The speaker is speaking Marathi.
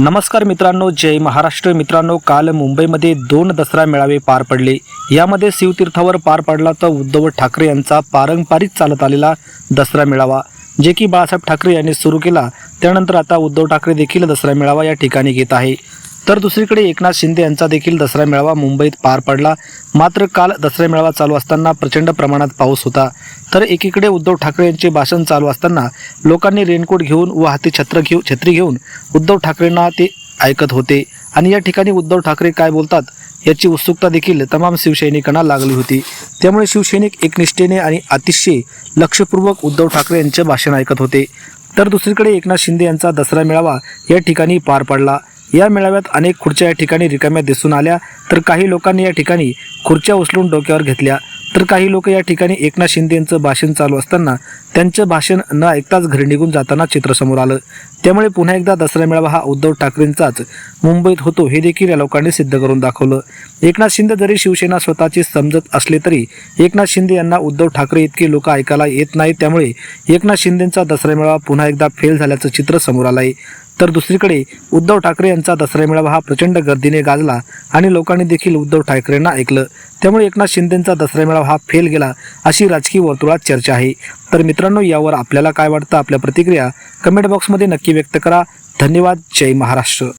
नमस्कार मित्रांनो जय महाराष्ट्र. मित्रांनो काल मुंबईमध्ये दोन दसरा मेळावे पार पडले. यामध्ये शिवतीर्थावर पार पडला तर उद्धव ठाकरे यांचा पारंपरिक चालत आलेला दसरा मेळावा जे की बाळासाहेब ठाकरे यांनी सुरू केला. त्यानंतर आता उद्धव ठाकरे देखील दसरा मेळावा या ठिकाणी घेत आहे. तर दुसरीकडे एकनाथ शिंदे यांचा देखील दसरा मेळावा मुंबईत पार पडला. मात्र काल दसरा मेळावा चालू असताना प्रचंड प्रमाणात पाऊस होता. तर एकीकडे उद्धव ठाकरे यांचे भाषण चालू असताना लोकांनी रेनकोट घेऊन व हाती छत्र घेऊ छत्री घेऊन उद्धव ठाकरेंना ते ऐकत होते. आणि या ठिकाणी उद्धव ठाकरे काय बोलतात याची उत्सुकता देखील तमाम शिवसैनिकांना लागली होती. त्यामुळे शिवसैनिक एकनिष्ठेने आणि अतिशय लक्षपूर्वक उद्धव ठाकरे यांचे भाषण ऐकत होते. तर दुसरीकडे एकनाथ शिंदे यांचा दसरा मेळावा या ठिकाणी पार पडला. या मेळाव्यात अनेक खुर्च्या या ठिकाणी रिकाम्या दिसून आल्या. तर काही लोकांनी या ठिकाणी खुर्च्या उचलून डोक्यावर घेतल्या. तर काही लोक या ठिकाणी एकनाथ शिंदे यांचं भाषण चालू असताना त्यांचं भाषण न ऐकताच घरी निघून जाताना चित्र समोर आलं. त्यामुळे पुन्हा एकदा दसरा मेळावा हा उद्धव ठाकरेंचाच. मुंबईत होतो हे देखील या लोकांनी सिद्ध करून दाखवलं. एकनाथ शिंदे जरी शिवसेना स्वतःची समजत असले तरी एकनाथ शिंदे यांना उद्धव ठाकरे इतके लोक ऐकायला येत नाहीत. त्यामुळे एकनाथ शिंदेचा दसरा मेळावा पुन्हा एकदा फेल झाल्याचं चित्र समोर आलं आहे तर दुसरीकडे उद्धव ठाकरे यांचा दसरा मेळावा हा प्रचंड गर्दीने गाजला आणि लोकांनी देखील उद्धव ठाकरेंना ऐकलं. त्यामुळे एकनाथ शिंदेंचा दसरा मेळावा हा फेल गेला अशी राजकीय वर्तुळात चर्चा आहे. तर मित्रांनो यावर आपल्याला काय वाटतं? आपल्या प्रतिक्रिया कमेंट बॉक्समध्ये नक्की व्यक्त करा. धन्यवाद. जय महाराष्ट्र.